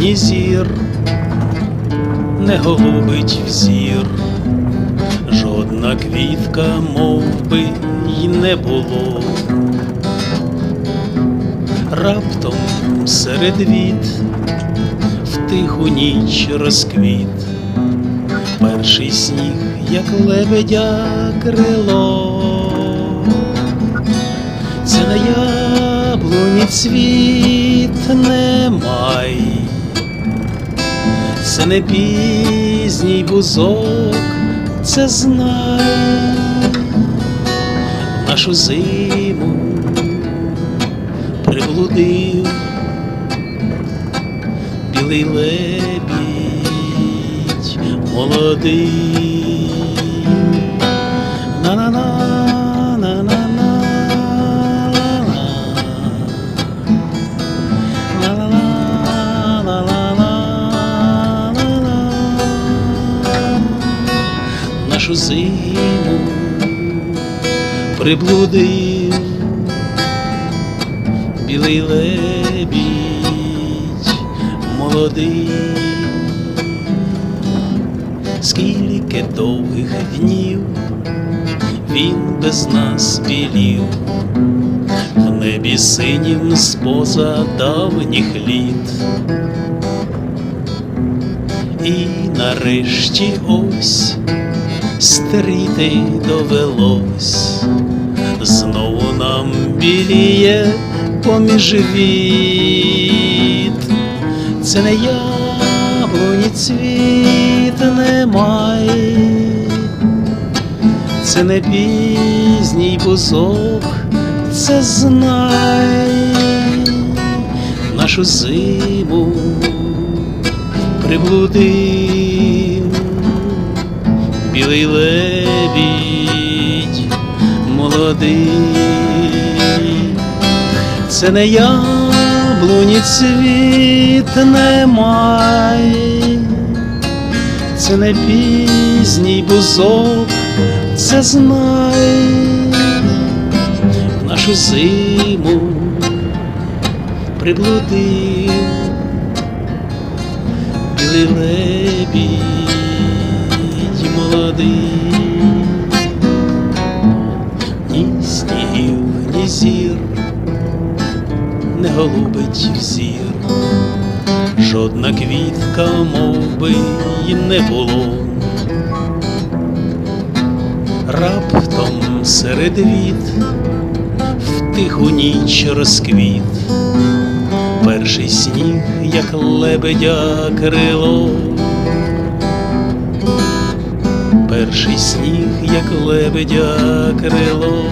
ні зір, не голубить взір, жодна квітка, мов би, й не було. Раптом серед віт в тиху ніч розквіт, перший сніг, як лебедя крило. Це на яблуні цвіт це не пізній бузок, це знай нашу зиму приблудив білий лебідь молодий. На-на-на, Нашу зиму приблудив білий лебідь молодий, скільки довгих днів він без нас білів, в небі синім споза давніх літ. І нарешті ось стріти довелось, знову нам біліє поміж віт. Це не яблуні цвіт не май, це не пізній бузок, це знай. Нашу зиму приблудив білий лебідь молодий, це не яблуні цвіт не май, це не пізній бузок, це знай. В нашу зиму приблудив білий лебідь молодий, ні снігів, ні зір, не голубить взір, жодна квітка, мов би, й не було. Раптом серед віт в тиху ніч розквіт, перший сніг, як лебедя крило, перший сніг, як лебедя крило.